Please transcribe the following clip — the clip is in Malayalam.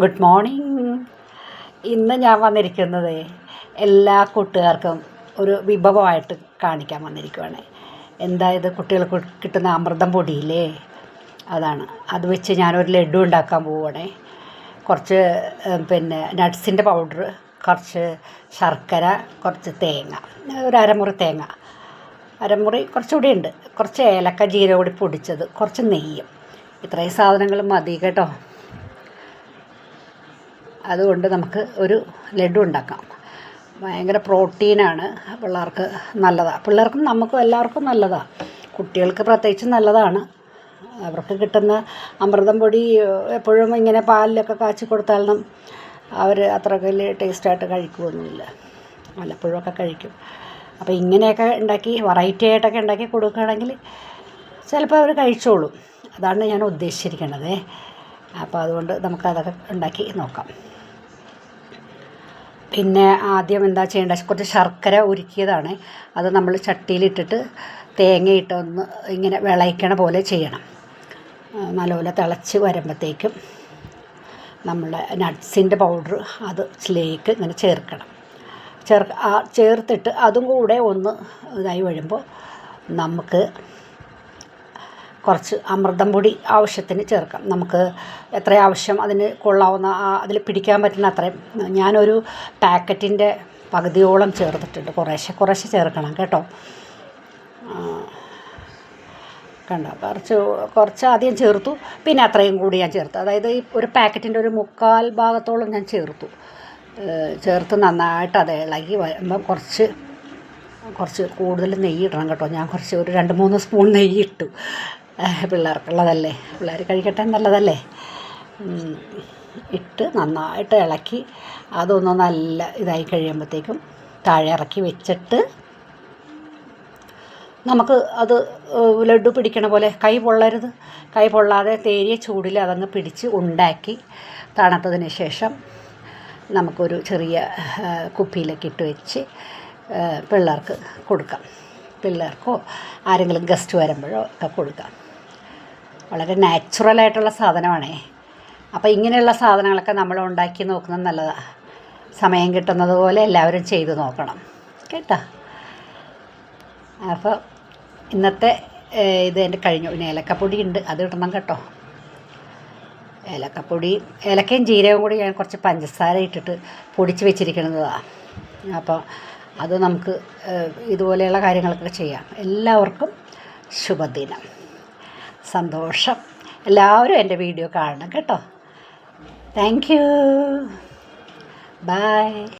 ഗുഡ് മോർണിംഗ് ഇന്ന് ഞാൻ വന്നിരിക്കുന്നത് എല്ലാ കൂട്ടുകാർക്കും ഒരു വിഭവമായിട്ട് കാണിക്കാൻ വന്നിരിക്കുവാണ്. എന്താ ഇത്? കുട്ടികൾക്ക് കിട്ടുന്ന അമൃതം പൊടിയില്ലേ? അതാണ്. അത് വെച്ച് ഞാനൊരു ലഡു ഉണ്ടാക്കാൻ പോവുകയാണേ കുറച്ച് പിന്നെ നട്ട്സിന്റെ പൗഡർ കുറച്ച് ശർക്കര കുറച്ച് തേങ്ങ ഒരു അരമുറി തേങ്ങ. അരമുറി കുറച്ചുകൂടി ഉണ്ട്. കുറച്ച് ഏലക്ക ജീരകം കൂടി പൊടിച്ചത് കുറച്ച് നെയ്യും. ഇത്രയും സാധനങ്ങൾ മതി കേട്ടോ. അതുകൊണ്ട് നമുക്ക് ഒരു ലഡു ഉണ്ടാക്കാം. ഭയങ്കര പ്രോട്ടീനാണ്. പിള്ളേർക്ക് നല്ലതാണ് പിള്ളേർക്കും നമുക്കും എല്ലാവർക്കും നല്ലതാണ് കുട്ടികൾക്ക് പ്രത്യേകിച്ച് നല്ലതാണ്. അവർക്ക് കിട്ടുന്ന അമൃതം പൊടി എപ്പോഴും ഇങ്ങനെ പാലിലൊക്കെ കാച്ചി കൊടുത്താലും അവർ അത്ര വലിയ ടേസ്റ്റായിട്ട് കഴിക്കുമൊന്നുമില്ല വല്ലപ്പോഴുമൊക്കെ കഴിക്കും. അപ്പോൾ ഇങ്ങനെയൊക്കെ ഉണ്ടാക്കി വെറൈറ്റി ആയിട്ടൊക്കെ ഉണ്ടാക്കി കൊടുക്കുകയാണെങ്കിൽ ചിലപ്പോൾ അവർ കഴിച്ചോളും. അതാണ് ഞാൻ ഉദ്ദേശിച്ചിരിക്കുന്നത് അപ്പോൾ അതുകൊണ്ട് നമുക്കതൊക്കെ ഉണ്ടാക്കി നോക്കാം. പിന്നെ ആദ്യം എന്താ ചെയ്യേണ്ടത്? കുറച്ച് ശർക്കര ഉരുക്കിയതാണ്. അത് നമ്മൾ ചട്ടിയിലിട്ടിട്ട് തേങ്ങയിട്ട് ഒന്ന് ഇങ്ങനെ വിളയിക്കണ പോലെ ചെയ്യണം. നല്ലപോലെ തിളച്ച് വരുമ്പോഴത്തേക്കും നമ്മുടെ നട്ട്സിന്റെ പൗഡർ അത് ഇതിലേക്ക് ഇങ്ങനെ ചേർക്കണം. ചേർ ചേർത്തിട്ട് അതും കൂടെ ഒന്ന് ഇതായി വരുമ്പോൾ നമുക്ക് കുറച്ച് അമൃതം പൊടി ആവശ്യത്തിന് ചേർക്കാം. നമുക്ക് എത്ര ആവശ്യം അതിന് കൊള്ളാവുന്ന അതിൽ പിടിക്കാൻ പറ്റുന്ന അത്രയും. ഞാനൊരു പാക്കറ്റിന്റെ പകുതിയോളം ചേർത്തിട്ടുണ്ട്. കുറേശ്ശെ കുറേശ്ശെ ചേർക്കണം കേട്ടോ. കണ്ട? കുറച്ച് കുറച്ച് ആദ്യം ചേർത്തു. പിന്നെ അത്രയും കൂടി ഞാൻ ചേർത്തു. അതായത് ഈ ഒരു പാക്കറ്റിന്റെ ഒരു മുക്കാൽ ഭാഗത്തോളം ഞാൻ ചേർത്തു. ചേർത്ത് നന്നായിട്ട് അത് ഇളകി വരുമ്പോൾ കുറച്ച് കുറച്ച് കൂടുതൽ നെയ്യ് ഇടണം കേട്ടോ. ഞാൻ കുറച്ച് ഒരു രണ്ട് മൂന്ന് സ്പൂൺ നെയ്യ് ഇട്ടു. പിള്ളേർക്കുള്ളതല്ലേ. പിള്ളേർ കഴിക്കട്ടെ നല്ലതല്ലേ. ഇട്ട് നന്നായിട്ട് ഇളക്കി അതൊന്ന് നല്ല ഇതായി കഴിയുമ്പോഴത്തേക്കും താഴെ ഇറക്കി വെച്ചിട്ട് നമുക്ക് അത് ലഡു പിടിക്കണ പോലെ കൈ പൊള്ളരുത്. കൈ പൊള്ളാതെ തേരിയ ചൂടിൽ അതങ്ങ് പിടിച്ച് ഉണ്ടാക്കി തണുത്തതിന് ശേഷം നമുക്കൊരു ചെറിയ കുപ്പിയിലൊക്കെ ഇട്ട് വെച്ച് പിള്ളേർക്ക് കൊടുക്കാം. പിള്ളേർക്കോ ആരെങ്കിലും ഗസ്റ്റ് വരുമ്പോഴോ ഒക്കെ കൊടുക്കാം. വളരെ നാച്ചുറലായിട്ടുള്ള സാധനമാണേ. അപ്പോൾ ഇങ്ങനെയുള്ള സാധനങ്ങളൊക്കെ നമ്മൾ ഉണ്ടാക്കി നോക്കുന്നത് നല്ലതാണ് സമയം കിട്ടുന്നത് പോലെ എല്ലാവരും ചെയ്തു നോക്കണം. കേട്ടോ? അപ്പോൾ ഇന്നത്തെ ഇത് എന്റെ കഴിഞ്ഞു. പിന്നെ ഏലക്കപ്പൊടി ഉണ്ട്. അത് ഇടണം കേട്ടോ. ഏലക്കപ്പൊടി ഏലക്കയും ജീരകവും കൂടി ഞാൻ കുറച്ച് പഞ്ചസാര ഇട്ടിട്ട് പൊടിച്ച് വെച്ചിരിക്കുന്നതാണ് അപ്പോൾ അത് നമുക്ക് ഇതുപോലെയുള്ള കാര്യങ്ങളൊക്കെ ചെയ്യാം. എല്ലാവർക്കും ശുഭദിനം. സന്തോഷം. എല്ലാവരും എന്റെ വീഡിയോ കാണണം കേട്ടോ. Thank you by